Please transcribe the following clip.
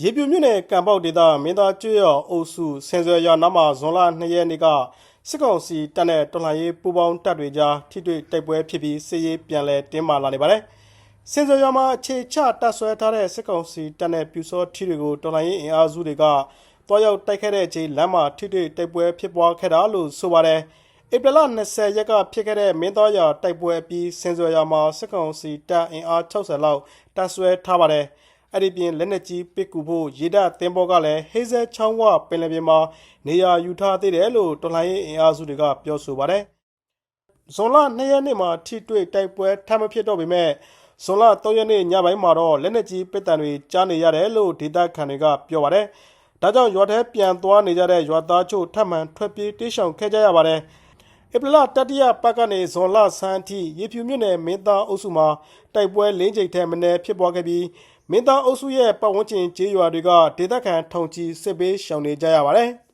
ရေပြူမြို့နယ်ကံပေါက်ဒေသမင်းသားကျွော်အုပ်စုဆင်စွယ်ရွာနားမှာဇွန်လ2ရက်နေ့ကစစ်ကောင်စီတပ်နဲ့တော်လှန်ရေးပူးပေါင်းတပ်တွေကြားထိတွေ့တိုက်ပွဲဖြစ်ပြီးစစ်ရေးပြန်လည်တင်းမာလာနေပါတယ်။ဆင်စွယ်ရွာမှာအခြေချတပ်ဆွဲထားတဲ့စစ်ကောင်စီတပ်နဲ့ပြူစောထီတွေကိုတော်လှန်ရေးအင်အားစုတွေကတွားရောက်တိုက်ခိုက်တဲ့အချိန်လမ်းမှာထိတွေ့တိုက်ပွဲဖြစ်ပွားခဲ့တာလို့ဆိုပါတယ်။ဧပြီလ20ရက်ကဖြစ်ခဲ့တဲ့မင်းသားရွာတိုက်ပွဲအပြီးစင်စွယ်ရွာမှာစစ်ကောင်စီတပ်အင်အား60လောက်တပ်ဆွဲထားပါတယ်။ အဲ့ဒီပြင်လက်နက်ကြီးပစ်ကူဖို့ရေတပ်သင်္ဘောကလည်းဟေးဇဲချောင်းဝပင်လယ်ပြင်မှာနေရာယူထားသေးတယ်လို့တော်လှန်ရေးအင်အားစုတွေကပြောဆိုပါတယ်။ဇွန်လ2ရက်နေ့မှာထိတွေ့တိုက်ပွဲထပ်မဖြစ်တော့ပေမဲ့ဇွန်လ3ရက်နေ့ညပိုင်းမှာတော့လက်နက်ကြီးပစ်တံတွေကြားနေရတယ်လို့ဒေသခံတွေကပြောပါတယ်။ဒါကြောင့်ရွာထဲပြန်သွားနေကြတဲ့ရွာသားချို့ထပ်မံထွက်ပြေးတိရှောင်ခဲ့ကြရပါတယ်။ဧပြီလတတိယပတ်ကနေဇွန်လဆန်းအထိရေဖြူမြို့နယ်မင်းသားအုပ်စုမှာတိုက်ပွဲ၄ကြိမ်ထက်မနည်းဖြစ်ပွားခဲ့ပြီး မင်းသားအုပ်စုရဲ့ပတ်ဝန်းကျင်ကျေးရွာတွေကဒေသခံထုံချီစစ်ပေးရှောင်နေကြရပါတယ်။